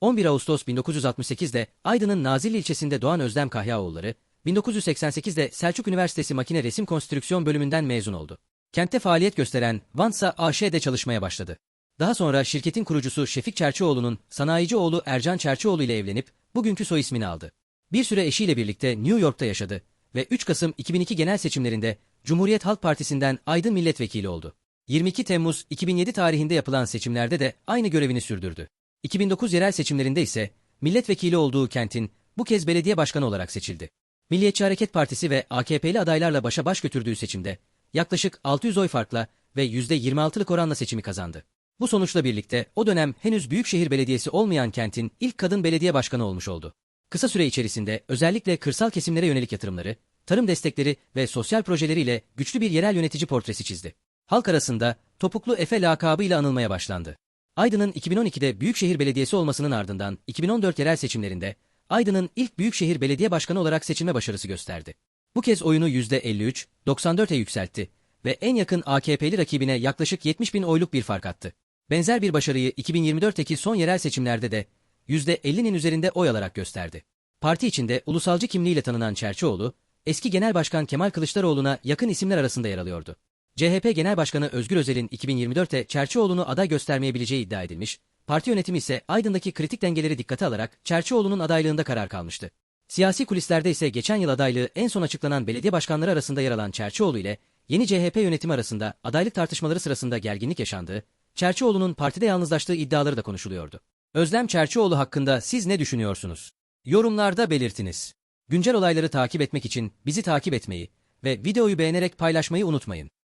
11 Ağustos 1968'de Aydın'ın Nazilli ilçesinde doğan Özlem Kahyaoğulları, 1988'de Selçuk Üniversitesi Makine Resim Konstrüksiyon bölümünden mezun oldu. Kentte faaliyet gösteren Vansa AŞ'de çalışmaya başladı. Daha sonra şirketin kurucusu Şefik Çerçioğlu'nun sanayici oğlu Ercan Çerçioğlu ile evlenip bugünkü soy ismini aldı. Bir süre eşiyle birlikte New York'ta yaşadı ve 3 Kasım 2002 genel seçimlerinde Cumhuriyet Halk Partisi'nden Aydın milletvekili oldu. 22 Temmuz 2007 tarihinde yapılan seçimlerde de aynı görevini sürdürdü. 2009 yerel seçimlerinde ise milletvekili olduğu kentin bu kez belediye başkanı olarak seçildi. Milliyetçi Hareket Partisi ve AKP'li adaylarla başa baş götürdüğü seçimde yaklaşık 600 oy farkla ve %26'lık oranla seçimi kazandı. Bu sonuçla birlikte o dönem henüz büyükşehir belediyesi olmayan kentin ilk kadın belediye başkanı olmuş oldu. Kısa süre içerisinde özellikle kırsal kesimlere yönelik yatırımları, tarım destekleri ve sosyal projeleriyle güçlü bir yerel yönetici portresi çizdi. Halk arasında Topuklu Efe lakabıyla anılmaya başlandı. Aydın'ın 2012'de Büyükşehir Belediyesi olmasının ardından 2014 yerel seçimlerinde Aydın'ın ilk Büyükşehir Belediye Başkanı olarak seçilme başarısı gösterdi. Bu kez oyunu %53, 94'e yükseltti ve en yakın AKP'li rakibine yaklaşık 70 bin oyluk bir fark attı. Benzer bir başarıyı 2024'teki son yerel seçimlerde de %50'nin üzerinde oy alarak gösterdi. Parti içinde ulusalcı kimliğiyle tanınan Çerçioğlu, eski Genel Başkan Kemal Kılıçdaroğlu'na yakın isimler arasında yer alıyordu. CHP Genel Başkanı Özgür Özel'in 2024'te Çerçioğlu'nu aday göstermeyebileceği iddia edilmiş, parti yönetimi ise Aydın'daki kritik dengeleri dikkate alarak Çerçioğlu'nun adaylığında karar kalmıştı. Siyasi kulislerde ise geçen yıl adaylığı en son açıklanan belediye başkanları arasında yer alan Çerçioğlu ile yeni CHP yönetimi arasında adaylık tartışmaları sırasında gerginlik yaşandığı, Çerçioğlu'nun partide yalnızlaştığı iddiaları da konuşuluyordu. Özlem Çerçioğlu hakkında siz ne düşünüyorsunuz? Yorumlarda belirtiniz. Güncel olayları takip etmek için bizi takip etmeyi ve videoyu beğenerek paylaşmayı unutmayın.